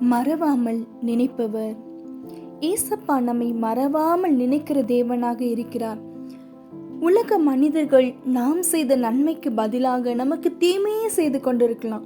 மறவாமல் நினைப்பவர். ஏசப்பா நம்மை மறவாமல் நினைக்கிற தேவனாக இருக்கிறார். உலக மனிதர்கள் நாம் செய்த நன்மைக்கு பதிலாக நமக்கு தீமையே செய்து கொண்டிருக்கலாம்.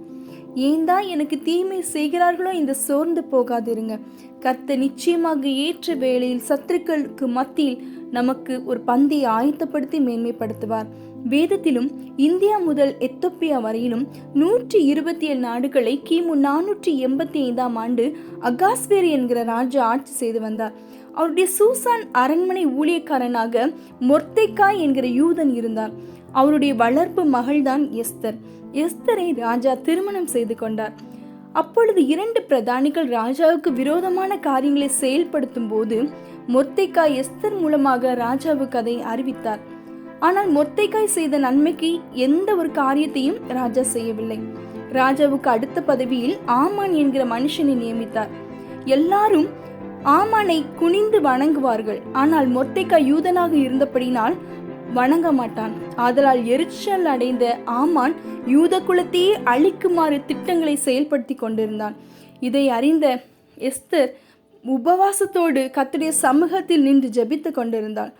ஏன் தான் எனக்கு தீமை செய்கிறார்களோ இந்த சோர்ந்து போகாதிருங்க. கர்த்தர் நிச்சயமாக ஏற்ற வேளையில் சத்துருக்களுக்கு மத்தியில் நமக்கு ஒரு பந்தியை ஆயத்தப்படுத்தி மேன்மைப்படுத்துவார். வேதத்திலும் இந்தியா முதல் எத்தோப்பியா வரையிலும் நூற்றி இருபத்தி ஏழு நாடுகளை கிமு நானூற்றி எண்பத்தி ஐந்தாம் ஆண்டு அகாஸ்வேரி என்கிற ராஜா ஆட்சி செய்து வந்தார். அவருடைய சூசான் அரண்மனை ஊழியக்காரனாக மொர்த்தைக்காய் என்கிற யூதன் இருந்தார். அவருடைய வளர்ப்பு மகள்தான் எஸ்தர். எஸ்தரை ராஜா திருமணம் செய்து கொண்டார். அப்பொழுது இரண்டு பிரதானிகள் ராஜாவுக்கு விரோதமான காரியங்களை செயல்படுத்தும் போது மொர்த்தைக்காய் எஸ்தர் மூலமாக ராஜாவுக்கு அதை அறிவித்தார். ஆனால் மொர்த்தைக்காய் செய்த நன்மைக்கு எந்த ஒரு காரியத்தையும் ராஜா செய்யவில்லை. ராஜாவுக்கு அடுத்த பதவியில் ஆமான் என்கிற மனுஷனை நியமித்தார். எல்லாரும் ஆமானை குனிந்து வணங்குவார்கள். ஆனால் மொர்த்தைக்காய் யூதனாக இருந்தபடினால் வணங்க மாட்டான். ஆதலால் எரிச்சல் அடைந்த ஆமான் யூத குலத்தையே அழிக்குமாறு திட்டங்களை செயல்படுத்தி கொண்டிருந்தான். இதை அறிந்த எஸ்தர் உபவாசத்தோடு கத்துடைய சமூகத்தில் நின்று ஜபித்து கொண்டிருந்தாள்.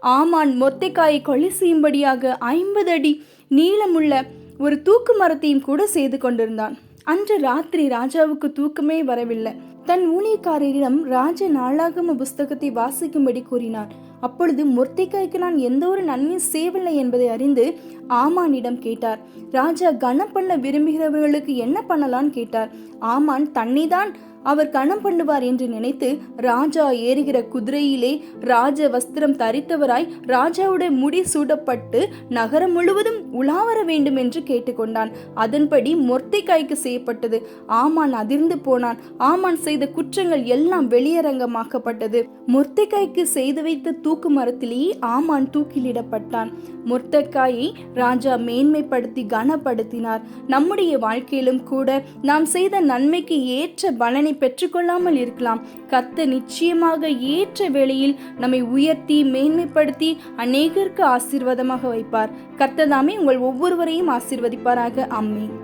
ஆமான் மொத்தைக்காயை கொலை செய்யும்படியாக ஐம்பது அடி நீளமுள்ள ஒரு தூக்கு மரத்தையும் கூட செய்து கொண்டிருந்தான். அன்று ராத்திரி ராஜாவுக்கு தூக்கமே வரவில்லை. தன் ஊழியக்காரரிடம் ராஜ நாளாகம புஸ்தகத்தை வாசிக்கும்படி கூறினான். அப்பொழுது மொர்த்திக்காய்க்கு நான் எந்த ஒரு நன்மையும் செய்யவில்லை என்பதை அறிந்து ஆமானிடம் கேட்டார். ராஜா கனம் பண்ண விரும்புகிறவர்களுக்கு என்ன பண்ணலான்னு கேட்டார். ஆமான் தன்னைதான் அவர் கணம் பண்ணுவார் என்று நினைத்து ராஜா ஏறுகிற குதிரையிலே ராஜ வஸ்திரம் தரித்தவராய் ராஜாவுடைய முடி சூடப்பட்டு நகரம் முழுவதும் உலாவர வேண்டும் என்று கேட்டுக்கொண்டான். அதன்படி மொர்த்திகாய்க்கு செய்யப்பட்டது. ஆமான் அதிர்ந்து போனான். ஆமான் செய்த குற்றங்கள் எல்லாம் வெளியரங்கமாக்கப்பட்டது. முர்த்தக்காய்க்கு செய்து வைத்த தூக்கு மரத்திலேயே ஆமான் தூக்கிலிடப்பட்டான். முர்த்தக்காயை ராஜா மேன்மைப்படுத்தி கனப்படுத்தினார். நம்முடைய வாழ்க்கையிலும் கூட நாம் செய்த நன்மைக்கு ஏற்ற பலனை பெற்றுக்கொள்ளாமல் இருக்கலாம். கத்த நிச்சயமாக ஏற்ற வேளையில் நம்மை உயர்த்தி மேன்மைப்படுத்தி அநேகருக்கு ஆசீர்வாதமாக வைப்பார். கத்ததாமே உங்கள் ஒவ்வொருவரையும் ஆசீர்வதிப்பாராக. அம்மேன்